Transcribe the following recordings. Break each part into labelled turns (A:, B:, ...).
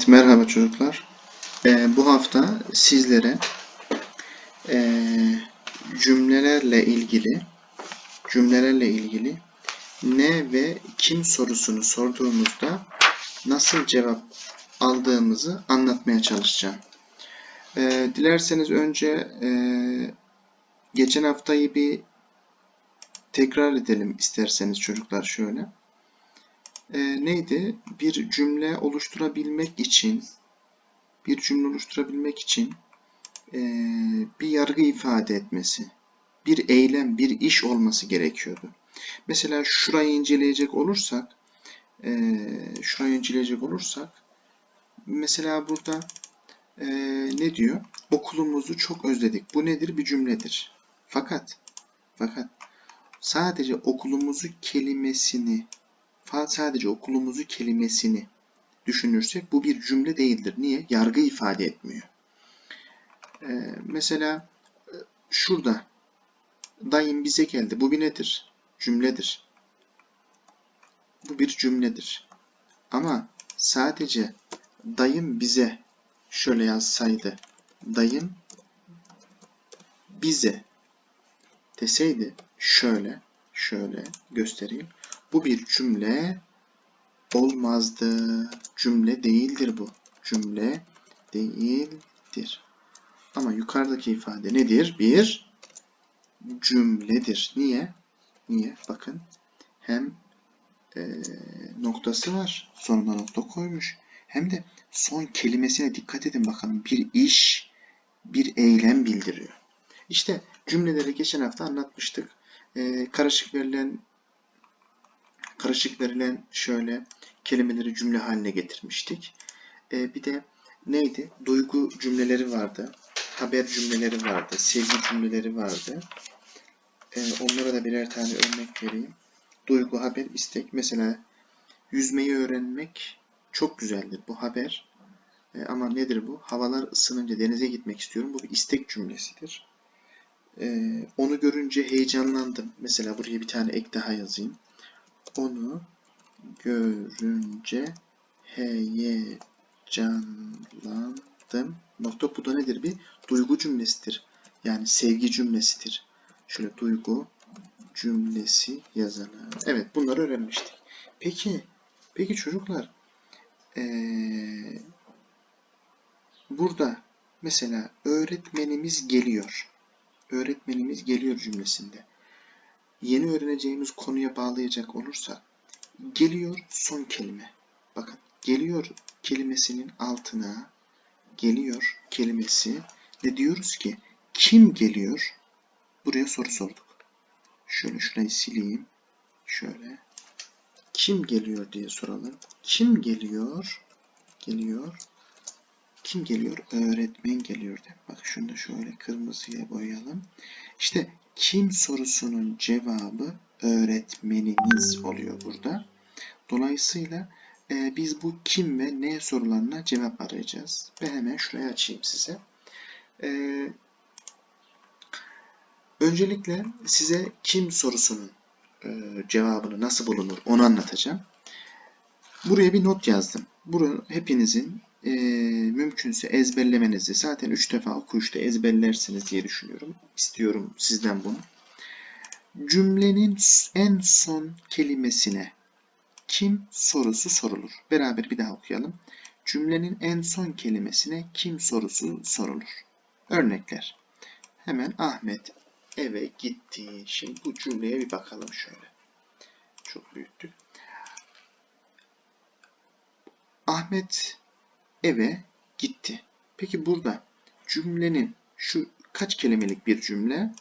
A: Evet, merhaba çocuklar. Ee, bu hafta sizlere ee, cümlelerle ilgili cümlelerle ilgili ne ve kim sorusunu sorduğumuzda nasıl cevap aldığımızı anlatmaya çalışacağım. Ee, dilerseniz önce ee, geçen haftayı bir tekrar edelim isterseniz çocuklar şöyle. Ee, neydi? Bir cümle oluşturabilmek için bir cümle oluşturabilmek için eee, bir yargı ifade etmesi, bir eylem, bir iş olması gerekiyordu. Mesela şurayı inceleyecek olursak, eee, şurayı inceleyecek olursak, mesela burada eee, ne diyor? Okulumuzu çok özledik. Bu nedir? Bir cümledir. Fakat, fakat sadece okulumuzu kelimesini, sadece okulumuzu kelimesini düşünürsek bu bir cümle değildir. Niye? Yargı ifade etmiyor. Ee, mesela e, şurada dayım bize geldi. Bu bir nedir? Cümledir. Bu bir cümledir. Ama sadece dayım bize şöyle yazsaydı. Dayım bize deseydi şöyle şöyle göstereyim. Bu bir cümle olmazdı. Cümle değildir bu. Cümle değildir. Ama yukarıdaki ifade nedir? Bir cümledir. Niye? Niye? Bakın hem e, noktası var. Sonuna nokta koymuş. Hem de son kelimesine dikkat edin bakalım. Bir iş, bir eylem bildiriyor. İşte cümleleri geçen hafta anlatmıştık. E, karışık verilen karışık verilen şöyle kelimeleri cümle haline getirmiştik. E, bir de neydi? Duygu cümleleri vardı. Haber cümleleri vardı. Sevgi cümleleri vardı. E, onlara da birer tane örnek vereyim. Duygu, haber, istek. Mesela yüzmeyi öğrenmek çok güzeldir. Bu haber. E, ama nedir bu? Havalar ısınınca denize gitmek istiyorum. Bu bir istek cümlesidir. E, onu görünce heyecanlandım. Mesela buraya bir tane ek daha yazayım. Onu görünce heyecanlandım. Nokta bu da nedir? Bir duygu cümlesidir. Yani sevgi cümlesidir. Şöyle duygu cümlesi yazalım. Evet bunları öğrenmiştik. Peki, peki çocuklar ee, burada mesela öğretmenimiz geliyor. Öğretmenimiz geliyor cümlesinde. Yeni öğreneceğimiz konuya bağlayacak olursak geliyor son kelime. Bakın geliyor kelimesinin altına geliyor kelimesi ve diyoruz ki kim geliyor? Buraya soru sorduk. Şöyle şurayı sileyim. Şöyle. Kim geliyor diye soralım. Kim geliyor? Geliyor. Kim geliyor? Öğretmen geliyor de. Bak şunu da şöyle kırmızıya boyayalım. İşte kim sorusunun cevabı öğretmeniniz oluyor burada. Dolayısıyla e, biz bu kim ve ne sorularına cevap arayacağız. Ben hemen şurayı açayım size. E, öncelikle size kim sorusunun e, cevabını nasıl bulunur onu anlatacağım. Buraya bir not yazdım. Bunu hepinizin e, mümkünse ezberlemenizi zaten 3 defa okuyuşta ezberlersiniz diye düşünüyorum. İstiyorum sizden bunu. Cümlenin en son kelimesine kim sorusu sorulur. Beraber bir daha okuyalım. Cümlenin en son kelimesine kim sorusu sorulur. Örnekler. Hemen Ahmet eve gitti. Şimdi bu cümleye bir bakalım şöyle. Çok büyüttük. Ahmet eve gitti. Peki burada cümlenin şu kaç kelimelik bir cümle?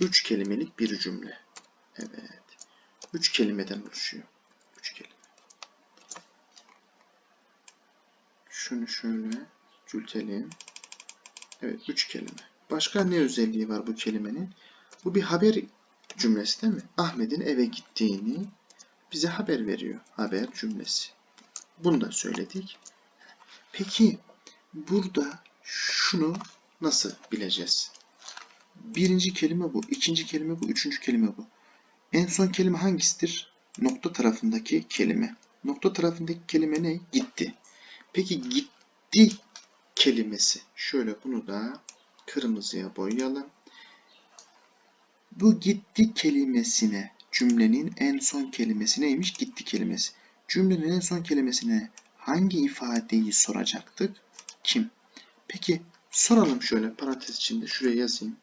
A: Üç kelimelik bir cümle. Evet. Üç kelimeden oluşuyor. Üç kelime. Şunu şöyle cülteleyeyim. Evet, üç kelime. Başka ne özelliği var bu kelimenin? Bu bir haber cümlesi değil mi? Ahmet'in eve gittiğini bize haber veriyor. Haber cümlesi. Bunu da söyledik. Peki burada şunu nasıl bileceğiz? Birinci kelime bu, ikinci kelime bu, üçüncü kelime bu. En son kelime hangisidir? Nokta tarafındaki kelime. Nokta tarafındaki kelime ne? Gitti. Peki gitti kelimesi. Şöyle bunu da kırmızıya boyayalım. Bu gitti kelimesine cümlenin en son kelimesi neymiş? Gitti kelimesi. Cümlenin en son kelimesine hangi ifadeyi soracaktık? Kim? Peki soralım şöyle parantez içinde şuraya yazayım.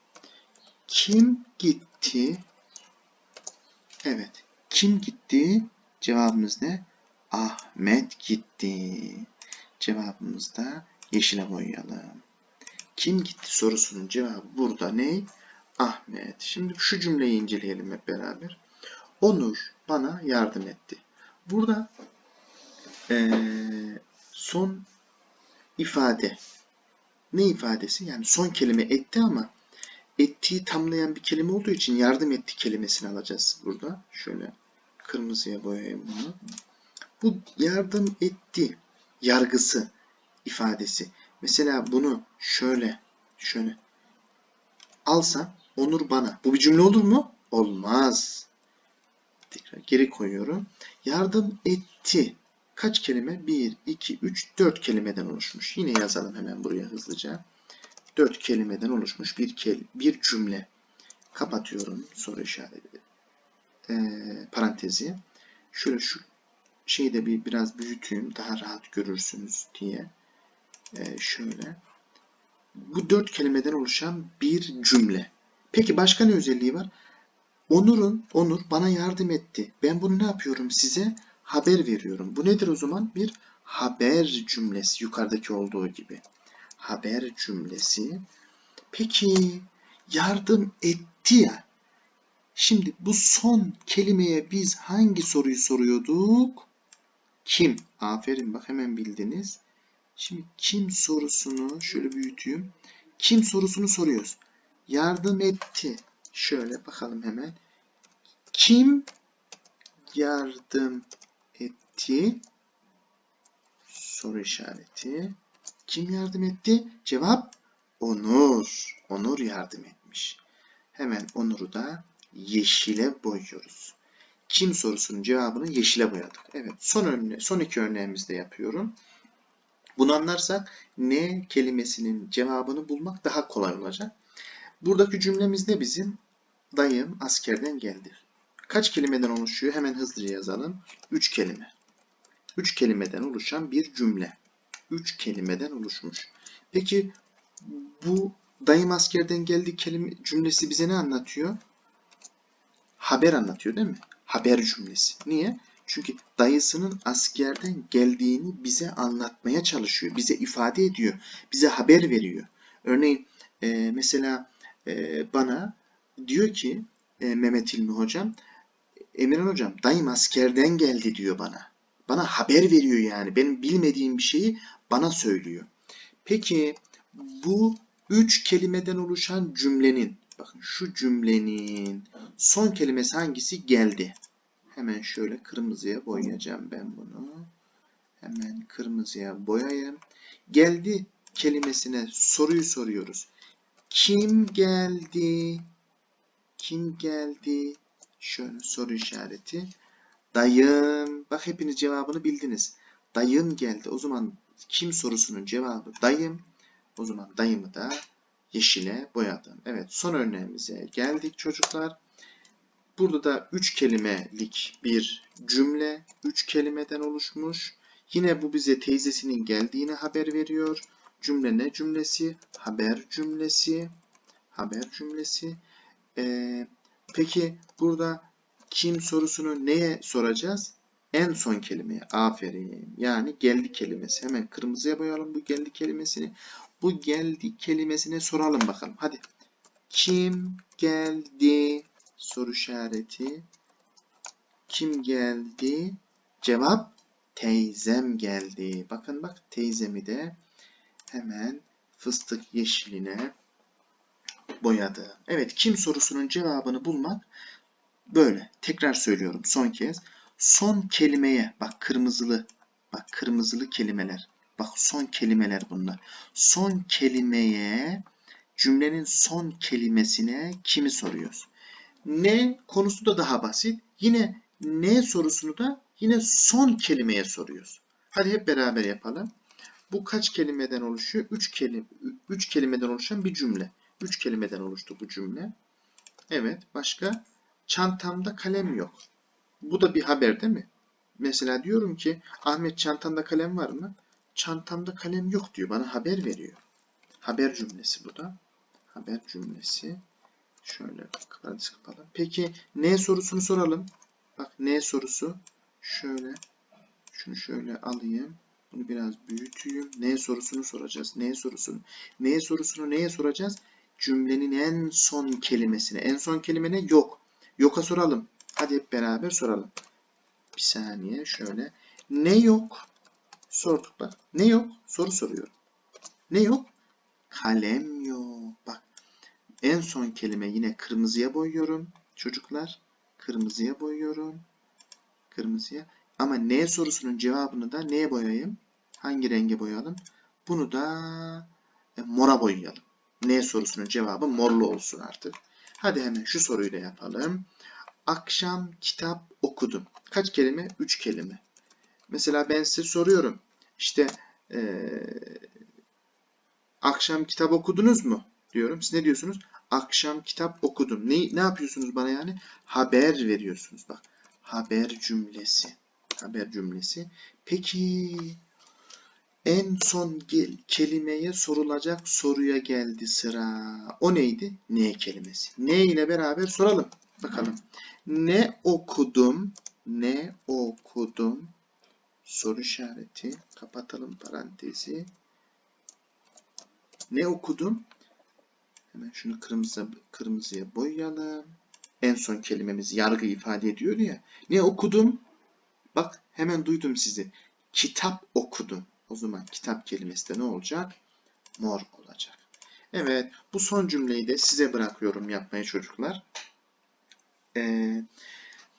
A: Kim gitti? Evet. Kim gitti? Cevabımız ne? Ahmet gitti. Cevabımız da yeşile boyayalım. Kim gitti sorusunun cevabı burada ne? Ahmet. Şimdi şu cümleyi inceleyelim hep beraber. Onur bana yardım etti. Burada eee, son ifade ne ifadesi? Yani son kelime etti ama ettiği tamlayan bir kelime olduğu için yardım etti kelimesini alacağız burada. Şöyle kırmızıya boyayayım bunu. Bu yardım etti yargısı ifadesi. Mesela bunu şöyle şöyle alsam Onur bana. Bu bir cümle olur mu? Olmaz. Tekrar geri koyuyorum. Yardım etti. Kaç kelime? 1, 2, 3, 4 kelimeden oluşmuş. Yine yazalım hemen buraya hızlıca. 4 kelimeden oluşmuş bir kel bir cümle. Kapatıyorum soru işareti. Ee, parantezi. Şöyle şu şeyi de bir biraz büyüteyim daha rahat görürsünüz diye. Ee, şöyle. Bu dört kelimeden oluşan bir cümle. Peki başka ne özelliği var? Onur'un, Onur bana yardım etti. Ben bunu ne yapıyorum size? Haber veriyorum. Bu nedir o zaman? Bir haber cümlesi yukarıdaki olduğu gibi. Haber cümlesi. Peki yardım etti ya. Şimdi bu son kelimeye biz hangi soruyu soruyorduk? Kim? Aferin bak hemen bildiniz. Şimdi kim sorusunu şöyle büyüteyim. Kim sorusunu soruyoruz. Yardım etti. Şöyle bakalım hemen. Kim yardım etti? Soru işareti. Kim yardım etti? Cevap Onur. Onur yardım etmiş. Hemen Onur'u da yeşile boyuyoruz. Kim sorusunun cevabını yeşile boyadık. Evet, son örne son iki örneğimizde yapıyorum. Bunu anlarsak ne kelimesinin cevabını bulmak daha kolay olacak. Buradaki cümlemiz ne bizim? Dayım askerden geldi. Kaç kelimeden oluşuyor? Hemen hızlıca yazalım. 3 kelime. 3 kelimeden oluşan bir cümle. 3 kelimeden oluşmuş. Peki bu dayım askerden geldi kelime cümlesi bize ne anlatıyor? Haber anlatıyor değil mi? Haber cümlesi. Niye? Çünkü dayısının askerden geldiğini bize anlatmaya çalışıyor. Bize ifade ediyor. Bize haber veriyor. Örneğin e, mesela e, bana diyor ki e, Mehmet İlmi hocam Emirhan hocam dayım askerden geldi diyor bana. Bana haber veriyor yani. Benim bilmediğim bir şeyi bana söylüyor. Peki bu üç kelimeden oluşan cümlenin bakın şu cümlenin son kelimesi hangisi geldi? Hemen şöyle kırmızıya boyayacağım ben bunu. Hemen kırmızıya boyayayım. Geldi kelimesine soruyu soruyoruz. Kim geldi? Kim geldi? Şöyle soru işareti. Dayım. Bak hepiniz cevabını bildiniz. Dayım geldi. O zaman kim sorusunun cevabı dayım. O zaman dayımı da yeşile boyadım. Evet son örneğimize geldik çocuklar. Burada da 3 kelimelik bir cümle. 3 kelimeden oluşmuş. Yine bu bize teyzesinin geldiğini haber veriyor. Cümle ne cümlesi? Haber cümlesi. Haber cümlesi. Ee, peki burada kim sorusunu neye soracağız? En son kelimeye. Aferin. Yani geldi kelimesi. Hemen kırmızıya boyayalım bu geldi kelimesini. Bu geldi kelimesine soralım bakalım. Hadi. Kim geldi? Soru işareti. Kim geldi? Cevap teyzem geldi. Bakın bak teyzemi de hemen fıstık yeşiline boyadı. Evet kim sorusunun cevabını bulmak böyle. Tekrar söylüyorum son kez. Son kelimeye bak kırmızılı bak kırmızılı kelimeler. Bak son kelimeler bunlar. Son kelimeye cümlenin son kelimesine kimi soruyoruz? Ne konusu da daha basit. Yine ne sorusunu da yine son kelimeye soruyoruz. Hadi hep beraber yapalım. Bu kaç kelimeden oluşuyor? 3 kelime, üç kelimeden oluşan bir cümle. 3 kelimeden oluştu bu cümle. Evet, başka? Çantamda kalem yok. Bu da bir haber değil mi? Mesela diyorum ki Ahmet çantanda kalem var mı? Çantamda kalem yok diyor. Bana haber veriyor. Haber cümlesi bu da. Haber cümlesi. Şöyle parantez kapalı. Peki ne sorusunu soralım. Bak ne sorusu. Şöyle. Şunu şöyle alayım. Bunu biraz büyüteyim. Ne sorusunu soracağız. Ne sorusunu. Ne sorusunu neye soracağız? Cümlenin en son kelimesine. En son kelime ne? Yok. Yok'a soralım. Hadi hep beraber soralım. Bir saniye şöyle. Ne yok? Sorduk bak. Ne yok? Soru soruyorum. Ne yok? Kalem yok. Bak. En son kelime yine kırmızıya boyuyorum. Çocuklar. Kırmızıya boyuyorum. Kırmızıya. Ama ne sorusunun cevabını da neye boyayayım? Hangi renge boyayalım? Bunu da e, mora boyayalım. Ne sorusunun cevabı morlu olsun artık. Hadi hemen şu soruyu da yapalım. Akşam kitap okudum. Kaç kelime? Üç kelime. Mesela ben size soruyorum. İşte eee, akşam kitap okudunuz mu? Diyorum. Siz ne diyorsunuz? Akşam kitap okudum. Ne, ne yapıyorsunuz bana yani? Haber veriyorsunuz. Bak. Haber cümlesi. Haber cümlesi. Peki en son gel- kelimeye sorulacak soruya geldi sıra. O neydi? Ne kelimesi. Ne ile beraber soralım. Bakalım. Ne okudum? Ne okudum? Soru işareti. Kapatalım parantezi. Ne okudum? Hemen şunu kırmızı, kırmızıya boyayalım. En son kelimemiz yargı ifade ediyor ya. Ne okudum? Bak hemen duydum sizi. Kitap okudum. O zaman kitap kelimesi de ne olacak? Mor olacak. Evet, bu son cümleyi de size bırakıyorum yapmayı çocuklar. Ee,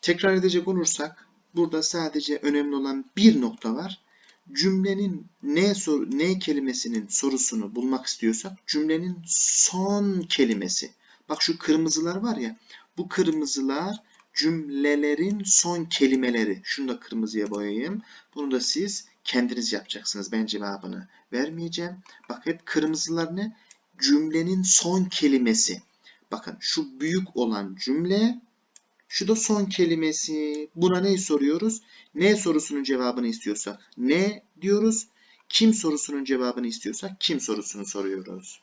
A: tekrar edecek olursak, burada sadece önemli olan bir nokta var. Cümlenin ne sor ne kelimesinin sorusunu bulmak istiyorsak cümlenin son kelimesi. Bak şu kırmızılar var ya. Bu kırmızılar cümlelerin son kelimeleri. Şunu da kırmızıya boyayayım. Bunu da siz kendiniz yapacaksınız. Ben cevabını vermeyeceğim. Bak hep kırmızılar ne? Cümlenin son kelimesi. Bakın şu büyük olan cümle, şu da son kelimesi. Buna neyi soruyoruz? Ne sorusunun cevabını istiyorsak ne diyoruz? Kim sorusunun cevabını istiyorsak kim sorusunu soruyoruz.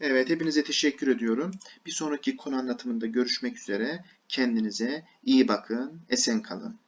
A: Evet, hepinize teşekkür ediyorum. Bir sonraki konu anlatımında görüşmek üzere. Kendinize iyi bakın, esen kalın.